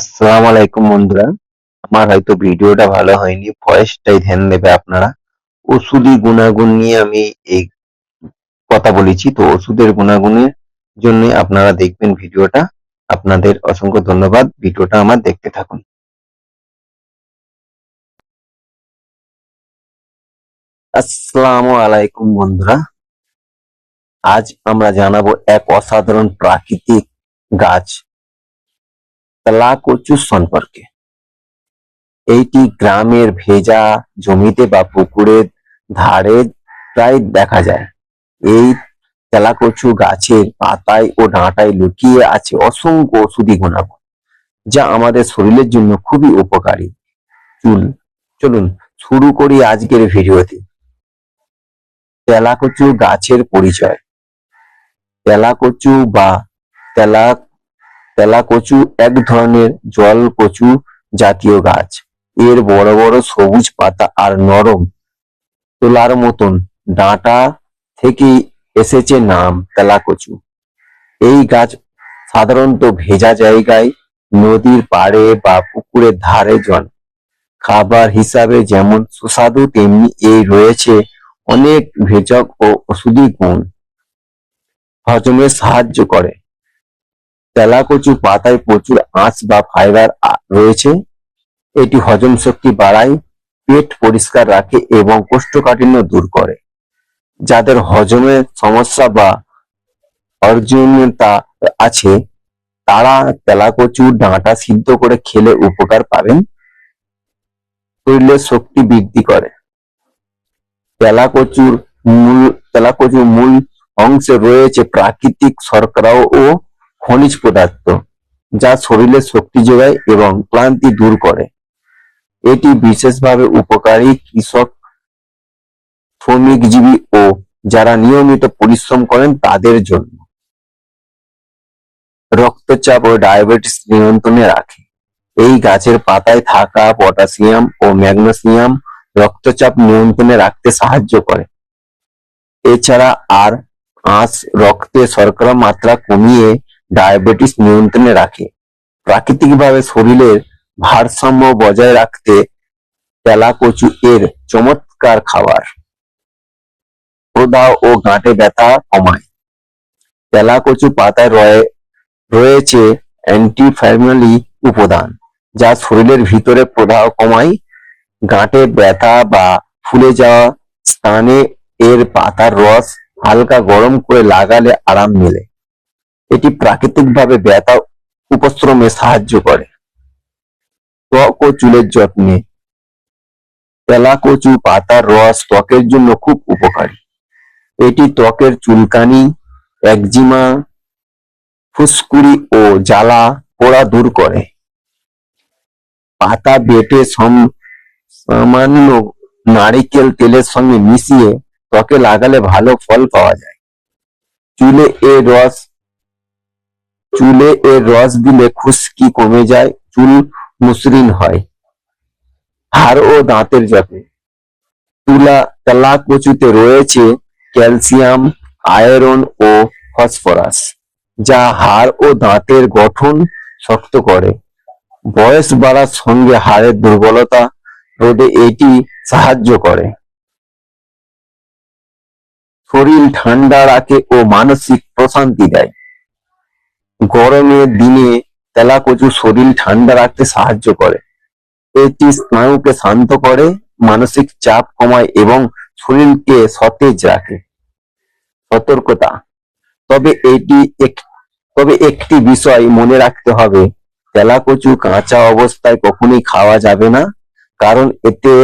আসসালামু আলাইকুম বন্ধুরা। আমার হয়তো ভিডিওটা ভালো হয়নি, ভয়েসটাই ধ্যান দেবে আপনারা। ওষুধি গুণাগুণ নিয়ে আমি এই কথা বলেছি, তো ওষুধের গুণাগুণের জন্য আপনারা দেখবেন ভিডিওটা। আপনাদের অসংখ্য ধন্যবাদ, ভিডিওটা আমার দেখতে থাকুন। আসসালামু আলাইকুম বন্ধুরা। আজ আমরা জানাব এক অসাধারণ প্রাকৃতিক গাছ। তলা কচু সম্পর্কে। এইটি গ্রামের ভেজা জমিতে বা পুকুরের ধারে প্রায় দেখা যায়। এই তেলাকচু গাছের পাতায় ও ডাঁটায় লুকিয়ে আছে অসংখ্য ওষুধি গুণাগুণ, যা আমাদের শরীরের জন্য খুবই উপকারী। চুল, চলুন শুরু করি আজকের ভিডিওতে। তেলাকচু গাছের পরিচয়। তেলাকচু বা তেলা তেলাকচু, এক ধরনের জল কচু জাতীয় গাছ। এর বড় বড় সবুজ পাতা আর নরম তোলার মতন ডাঁটা থেকেই এসেছে নাম তেলাকচু। এই গাছ সাধারণত ভেজা জায়গায়, নদীর পাড়ে বা পুকুরের ধারে জন খাবার হিসাবে যেমন সুস্বাদু, তেমনি এই রয়েছে অনেক ভেজক ও ওষুধি গুণ। হজমে সাহায্য করে। তেলাকচু পাতায় প্রচুর আঁচ বা ফাইবার রয়েছে। এটি হজম শক্তি বাড়ায়, পেট পরিষ্কার রাখে এবং কোষ্ঠকাঠিন্য দূর করে। যাদের হজমের সমস্যা বা অর্জনীয়তা আছে, তারা তেলাকচু ডাঁটা সিদ্ধ করে খেলে উপকার পাবেন। শরীরের শক্তি বৃদ্ধি করে। তেলাকচুর মূল তেলাকচুর মূল অংশে রয়েছে প্রাকৃতিক শর্করা ও খনিজ পদার্থ যা শরীরে শক্তি যোগায় এবং ক্লান্তি দূর করে। এটি বিশেষভাবে উপকারী কৃষক, শ্রমিকজীবী ও যারা নিয়মিত পরিশ্রম করেন তাদের জন্য। রক্তচাপ ও ডায়াবেটিস নিয়ন্ত্রণে রাখে। এই গাছের পাতায় থাকা পটাশিয়াম ও ম্যাগনেসিয়াম রক্তচাপ নিয়ন্ত্রণে রাখতে সাহায্য করে। এছাড়া আর আঁশ রক্তে শর্করা মাত্রা কমিয়ে ডায়াবেটিস নিয়ন্ত্রণে রাখে। প্রাকৃতিকভাবে শরীরের ভারসাম্য বজায় রাখতে তেলাকচু এর চমৎকার খাবার প্রদাহ ও গাঁটে ব্যথা কমায়। তেলাকচু পাতায় রয়ে, রয়েছে অ্যান্টিফ্যামিলি উপাদান, যা শরীরের ভিতরে প্রদাহ কমায়। গাঁটে ব্যথা বা ফুলে যাওয়া স্থানে এর পাতার রস হালকা গরম করে লাগালে আরাম মেলে। এটি প্রাকৃতিকভাবে ব্যথা উপশ্রমে সাহায্য করে। ত্বক ও চুলের যত্নে। তেলাকচু পাতার রস ত্বকের জন্য খুব উপকারী। এটি ত্বকের চুলকানি, একজিমা, ফুসকুড়ি ও জ্বালা পোড়া দূর করে। পাতা বেটে সামান্য নারিকেল তেলের সঙ্গে মিশিয়ে ত্বকে লাগালে ভালো ফল পাওয়া যায়। চুলে এর রস চুলে এর রস দিলে খুশকি কমে যায়, চুল মসৃণ হয়। হাড় ও দাঁতের যত্নে। তুলা তেলা কচুতে রয়েছে ক্যালসিয়াম, আয়রন ও ফসফরাস, যা হাড় ও দাঁতের গঠন শক্ত করে। বয়স বাড়ার সঙ্গে হাড়ের দুর্বলতা রোধে এটি সাহায্য করে। শরীর ঠান্ডা রাখে ও মানসিক প্রশান্তি দেয়। গরমের দিনে তেলাকচু শরীর ঠান্ডা রাখতে সাহায্য করে। এটি স্নায়ুকে শান্ত করে, মানসিক চাপ কমায় এবং শরীরকে সতেজ রাখে। সতর্কতা। তবে এটি তবে একটি বিষয় মনে রাখতে হবে, তেলাকচু কাঁচা অবস্থায় কখনোই খাওয়া যাবে না, কারণ এতে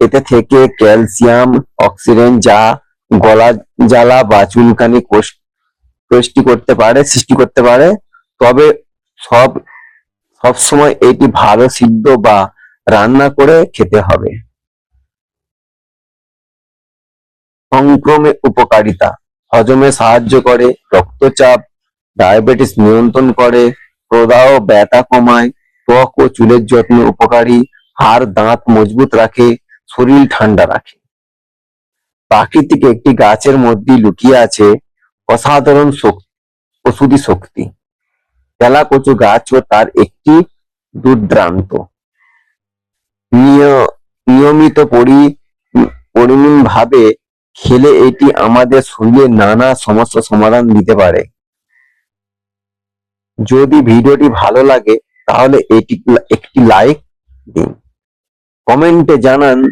এতে থেকে ক্যালসিয়াম, অক্সিজেন যা গলা জ্বালা বা চুলকানি সৃষ্টি করতে পারে, সৃষ্টি করতে পারে, তবে সব সব সময় এটি ভালো, সিদ্ধ বা রান্না করে খেতে হবে। সংক্রমে উপকারিতা, হজমে সাহায্য করে, রক্তচাপ, ডায়াবেটিস নিয়ন্ত্রণ করে, প্রদাহ, ব্যথা কমায়, ত্বক ও চুলের যত্ন উপকারী, হাড়, দাঁত মজবুত রাখে, শরীর ঠান্ডা রাখে। প্রাকৃতিক একটি গাছের মধ্যে লুকিয়ে আছে অসাধারণ শক্তি, ওষুধি শক্তি। তেলাকচু গাছও তার একটি দুর্দান্ত নিয়- নিয়মিত পরি পরিমিন ভাবে খেলে এটি আমাদের শরীরে নানা সমস্যার সমাধান দিতে পারে। যদি ভিডিওটি ভালো লাগে, তাহলে এটি একটি লাইক দিন। কমেন্টে জানান,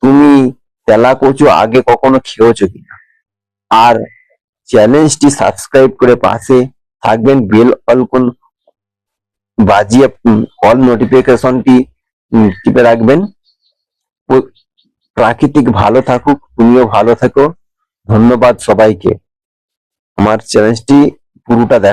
তুমি তেলাকচু আগে কখনো খেয়েছো কিনা? আর চ্যানেলটি সাবস্ক্রাইব করে পাশে থাকবেন বেল অলকন বাজিয়ে অল নোটিফিকেশনটি টিপে রাখবেন। প্রাকৃতিক ভালো থাকুক, তুমিও ভালো থাকো। ধন্যবাদ সবাইকে। আমার চ্যালেঞ্জটি পুরোটা দেখা